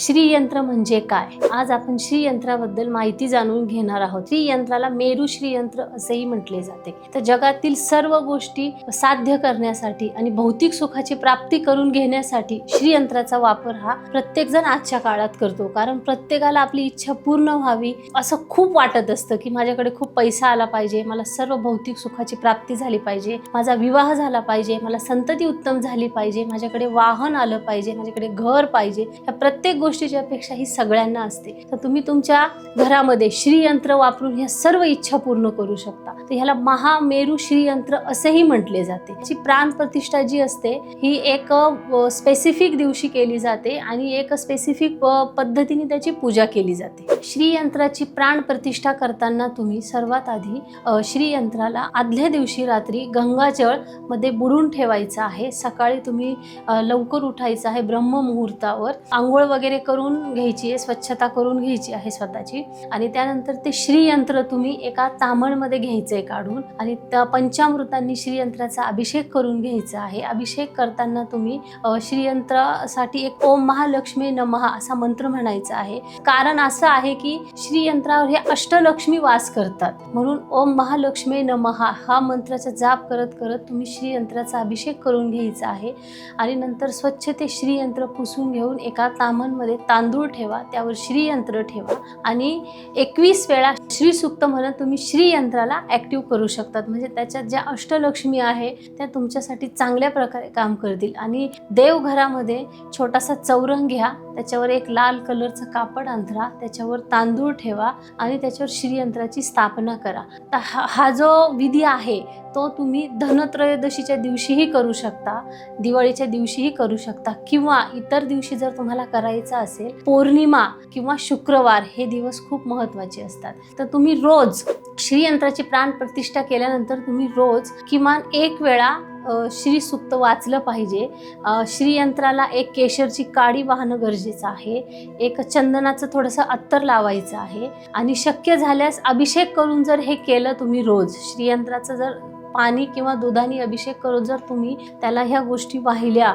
श्रीयंत्र म्हणजे काय? आज आपण श्रीयंत्राबद्दल माहिती जाणून घेणार आहोत. श्रीयंत्राला मेरू श्रीयंत्र असेही म्हटले जाते. तर जगातील सर्व गोष्टी साध्य करण्यासाठी आणि भौतिक सुखाची प्राप्ती करून घेण्यासाठी श्रीयंत्राचा वापर हा प्रत्येक जण आजच्या काळात करतो. कारण प्रत्येकाला आपली इच्छा पूर्ण व्हावी असं खूप वाटत असतं की माझ्याकडे खूप पैसा आला पाहिजे मला सर्व भौतिक सुखाची प्राप्ती झाली पाहिजे माझा विवाह झाला पाहिजे मला संतती उत्तम झाली पाहिजे माझ्याकडे वाहन आलं पाहिजे माझ्याकडे घर पाहिजे. ह्या प्रत्येक गोष्टीची अपेक्षा ही सगळ्यांना असते. तर तुम्ही तुमच्या घरामध्ये श्रीयंत्र वापरून ह्या सर्व इच्छा पूर्ण करू शकता. तर ह्याला महामेरू श्रीयंत्र असेही म्हटले जाते. याची प्राण प्रतिष्ठा जी असते ही एक स्पेसिफिक दिवशी केली जाते आणि एक स्पेसिफिक पद्धतीने त्याची पूजा केली जाते. श्रीयंत्राची प्राण प्रतिष्ठा करताना तुम्ही सर्वात आधी श्रीयंत्राला आदल्या दिवशी रात्री गंगाजळमध्ये बुडून ठेवायचं आहे. सकाळी तुम्ही लवकर उठायचं आहे ब्रह्ममुहूर्तावर. आंघोळ वगैरे करून घ्यायची आहे स्वच्छता करून घ्यायची आहे स्वतःची. आणि त्यानंतर ते श्रीयंत्र तुम्ही एका तामणमध्ये घ्यायचं आहे काढून आणि त्या पंचामृतांनी श्रीयंत्राचा अभिषेक करून घ्यायचा आहे. अभिषेक करताना तुम्ही श्रीयंत्रासाठी एक ओम महालक्ष्मी नमः असा मंत्र म्हणायचा आहे. कारण असं आहे की श्रीयंत्रावर हे अष्टलक्ष्मी वास करतात. म्हणून ओम महालक्ष्मी नमः हा मंत्राचा जाप करत करत तुम्ही श्रीयंत्राचा अभिषेक करून घ्यायचा आहे. आणि नंतर स्वच्छ ते श्रीयंत्र पुसून घेऊन एका तामणमध्ये तांदूळ ठेवा त्यावर श्रीयंत्र ठेवा. आणि एकवीस वेळा श्री सुक्त म्हणत तुम्ही श्रीयंत्राला ॲक्टिव्ह करू शकतात. म्हणजे त्याच्यात ज्या अष्टलक्ष्मी आहे त्या तुमच्यासाठी चांगल्या प्रकारे काम करतील. आणि देवघरामध्ये छोटासा चौरंग घ्या त्याच्यावर एक लाल कलरचं कापड अंथरा त्याच्यावर तांदूळ ठेवा आणि त्याच्यावर श्रीयंत्राची स्थापना करा. तर हा हा जो विधी आहे तो तुम्ही धनत्रयोदशीच्या दिवशीही करू शकता दिवाळीच्या दिवशीही करू शकता किंवा इतर दिवशी जर तुम्हाला करायचा असेल पौर्णिमा किंवा शुक्रवार हे दिवस खूप महत्त्वाचे असतात. तर तुम्ही रोज श्रीयंत्राची प्राण प्रतिष्ठा केल्यानंतर तुम्ही रोज किमान एक वेळा श्री सुक्त वाचलं पाहिजे. श्रीयंत्राला एक केशरची काडी वाहणं गरजेचं आहे. एक चंदनाचं थोडंसं अत्तर लावायचं आहे. आणि शक्य झाल्यास अभिषेक करून जर हे केलं तुम्ही रोज श्रीयंत्राचं जर पाणी किंवा दुधाने अभिषेक करून जर तुम्ही त्याला ह्या गोष्टी वाहिल्या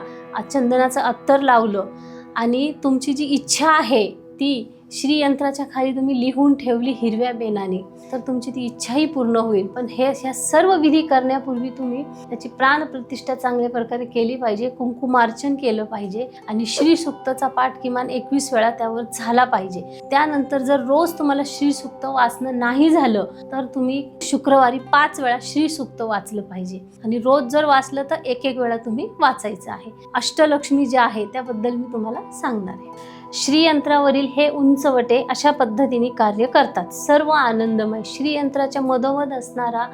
चंदनाचं अत्तर लावलं आणि तुमची जी इच्छा आहे ती श्रीयंत्राच्या खाली तुम्ही लिहून ठेवली हिरव्या बेनाने तर तुमची ती इच्छाही पूर्ण होईल. पण हे ह्या सर्व विधी करण्यापूर्वी तुम्ही त्याची प्राणप्रतिष्ठा चांगल्या प्रकारे केली पाहिजे कुंकुमार्चन केलं पाहिजे आणि श्रीसुक्तचा पाठ किमान एकवीस वेळा त्यावर झाला पाहिजे. त्यानंतर जर रोज तुम्हाला श्रीसुक्त वाचणं नाही झालं तर तुम्ही शुक्रवारी पाच वेळा श्रीसुक्त वाचलं पाहिजे. आणि रोज जर वाचलं तर एक एक वेळा तुम्ही वाचायचं आहे. अष्टलक्ष्मी ज्या आहे त्याबद्दल मी तुम्हाला सांगणार आहे. श्रीयंत्रावरील हे उंचवटे अशा पद्धतीने कार्य करतात. सर्व आनंदमय श्रीयंत्राच्या मधोमध असणारा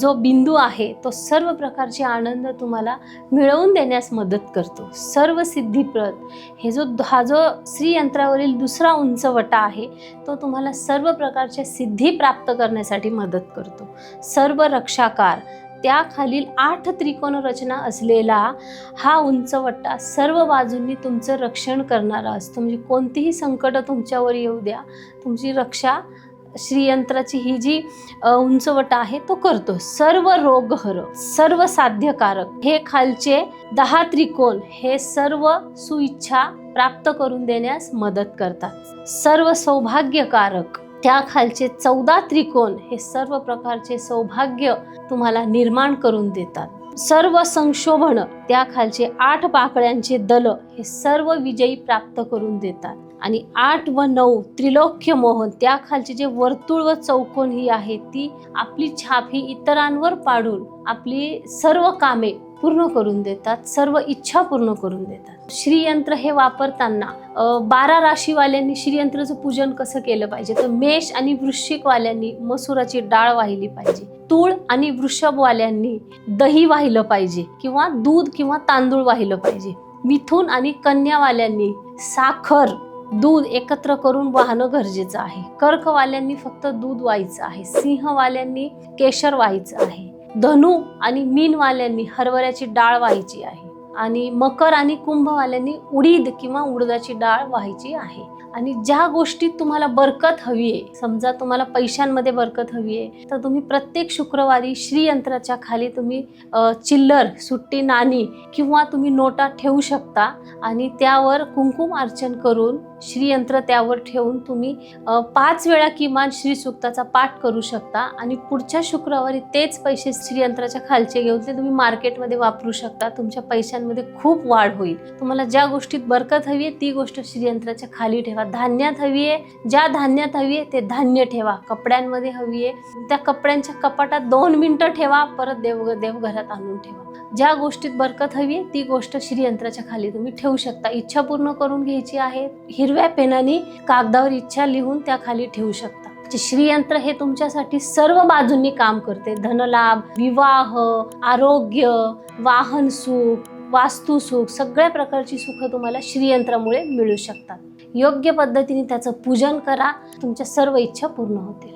जो बिंदू आहे तो सर्व प्रकारचे आनंद तुम्हाला मिळवून देण्यास मदत करतो. सर्व सिद्धिप्रद हे जो हा जो श्रीयंत्रावरील दुसरा उंचवटा आहे तो तुम्हाला सर्व प्रकारच्या सिद्धी प्राप्त करण्यासाठी मदत करतो. सर्व रक्षाकार त्याखालील आठ त्रिकोण रचना असलेला हा उंचवटा सर्व बाजूंनी तुमचं रक्षण करणारा असतो. म्हणजे कोणतीही संकट तुमच्यावर येऊ द्या. तुमची रक्षा श्रीयंत्राची ही जी उंचवटा आहे तो करतो. सर्व रोगहर सर्व साध्यकारक हे खालचे दहा त्रिकोण हे सर्व सुइच्छा प्राप्त करून देण्यास मदत करतात. सर्व सौभाग्यकारक त्या खालचे चौदा त्रिकोण हे सर्व प्रकारचे सौभाग्य तुम्हाला निर्माण करून देतात. सर्व संशोभन त्या खालचे आठ पाकळ्यांचे दल हे सर्व विजयी प्राप्त करून देतात. आणि आठ व नऊ त्रिलोक्य मोहन त्या खालचे जे वर्तुळ व चौकोन ही आहे ती आपली छाप ही इतरांवर पाडून आपली सर्व कामे पूर्ण करून देतात सर्व इच्छा पूर्ण करून देतात. श्रीयंत्र हे वापरताना बारा राशीवाल्यांनी श्रीयंत्राचं पूजन कसं केलं पाहिजे? तर मेष आणि वृश्चिकवाल्यांनी मसुराची डाळ वाहिली पाहिजे. तूळ आणि वृषभवाल्यांनी दही वाहिलं पाहिजे किंवा दूध किंवा तांदूळ वाहिलं पाहिजे. मिथून आणि कन्यावाल्यांनी साखर दूध एकत्र करून वाहणं गरजेचं आहे. कर्कवाल्यांनी फक्त दूध व्हायचं आहे. सिंहवाल्यांनी केशर व्हायचं आहे. धनु आणि मीनवाल्यांनी हरभऱ्याची डाळ व्हायची आहे. आणि मकर आणि कुंभवाल्यांनी उडीद किंवा उडदाची डाळ व्हायची आहे. आणि ज्या गोष्टीत तुम्हाला बरकत हवी आहे समजा तुम्हाला पैशांमध्ये बरकत हवी आहे तर तुम्ही प्रत्येक शुक्रवारी श्रीयंत्राच्या खाली तुम्ही चिल्लर सुट्टी नाणी किंवा तुम्ही नोटा ठेवू शकता. आणि त्यावर कुंकुम अर्चन करून श्रीयंत्र त्यावर ठेवून तुम्ही पाच वेळा किमान श्री सुक्ताचा पाठ करू शकता आणि पुढच्या शुक्रवारी तेच पैसे श्रीयंत्राच्या खालचे घेऊन ते तुम्ही मार्केटमध्ये वापरू शकता. तुमच्या पैशांमध्ये खूप वाढ होईल. तुम्हाला ज्या गोष्टीत बरकत हवी आहे ती गोष्ट श्रीयंत्राच्या खाली ठेवा. धान्यात हवी आहे ज्या धान्यात हवी आहे ते धान्य ठेवा. कपड्यांमध्ये हवी आहे त्या कपड्यांच्या कपाटात दोन मिनटं ठेवा परत देव देवघरात आणून ठेवा. ज्या गोष्टीत बरकत हवी आहे ती गोष्ट श्रीयंत्राच्या खाली तुम्ही ठेवू शकता. इच्छा पूर्ण करून घ्यायची आहे हिरव्या पेनाने कागदावर इच्छा लिहून त्या खाली ठेवू शकता. श्रीयंत्र हे तुमच्यासाठी सर्व बाजूंनी काम करते. धनलाभ विवाह आरोग्य वाहन सुख वास्तू सुख सगळ्या प्रकारची सुख तुम्हाला श्रीयंत्रामुळे मिळू शकतात. योग्य पद्धतीने त्याचं पूजन करा. तुमच्या सर्व इच्छा पूर्ण होतील.